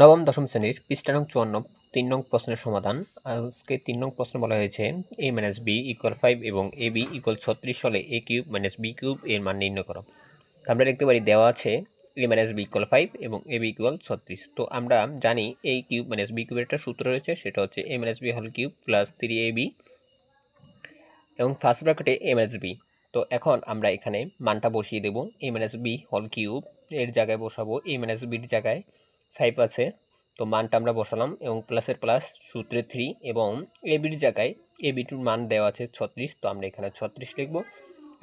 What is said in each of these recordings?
নবম, দশম শ্রেণির পৃষ্ঠা নং চুয়ান্ন, তিন নং প্রশ্নের সমাধান। আজকে তিন নং প্রশ্ন বলা হয়েছে A minus B equal five এবং এ বি ইকুয়াল ছত্রিশ হলে A cube minus B cube এর মান নির্ণয় করো। আমরা দেখতে পারি দেওয়া আছে A minus B equal five এবং এ বি ইকুয়াল ছত্রিশ। তো আমরা জানি এই কিউব মাইনাস বি কিউবের একটা সূত্র রয়েছে, সেটা হচ্ছে এ মাইনাস বি হল cube plus three A B এবং ফার্স্ট ব্র্যাকেটে এ মাইনাস বি তো এখন আমরা এখানে মানটা বসিয়ে দেবো এ মাইনাস বি হল কিউব এর জায়গায় বসাবো এ মাইনাস বির জায়গায়। ফাইভ আছে। তো মানটা আমরা বসালাম এবং প্লাসের প্লাস সূত্রে থ্রি এবং এ বির জায়গায় এ বিটুর মান দেওয়া আছে ছত্রিশ, তো আমরা এখানে ছত্রিশ লিখব।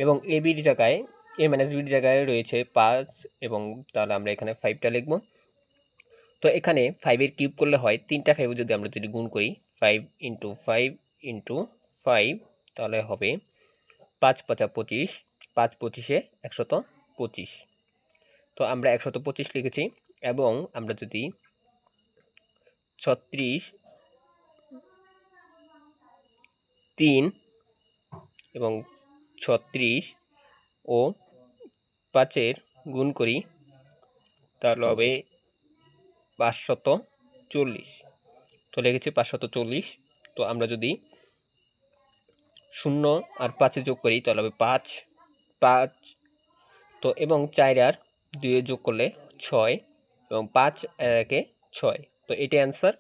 এবং এ বির জায়গায় এ মাইনাস বির জায়গায় রয়েছে পাঁচ এবং তাহলে আমরা এখানে ফাইভটা লিখব। তো এখানে ফাইভের কিউব করলে হয়, তিনটা ফাইভ যদি আমরা যদি গুণ করি five into five into five তাহলে হবে পাঁচ পাঁচা পঁচিশ, পাঁচ পঁচিশে একশত পঁচিশ। তো আমরা একশত পঁচিশ লিখেছি। এবং আমরা যদি ছত্রিশ তিন এবং ছত্রিশ ও পাঁচের গুণ করি, তাহলে হবে পাঁচশত চল্লিশ। তো লিখেছি পাঁচশত চল্লিশ। তো আমরা যদি শূন্য আর পাঁচে যোগ করি, তাহলে হবে পাঁচ পাঁচ। তো এবং চার আর দুয়ে যোগ করলে ছয়। এবং পাঁচ আর একে ছয়। তো এটাই অ্যান্সার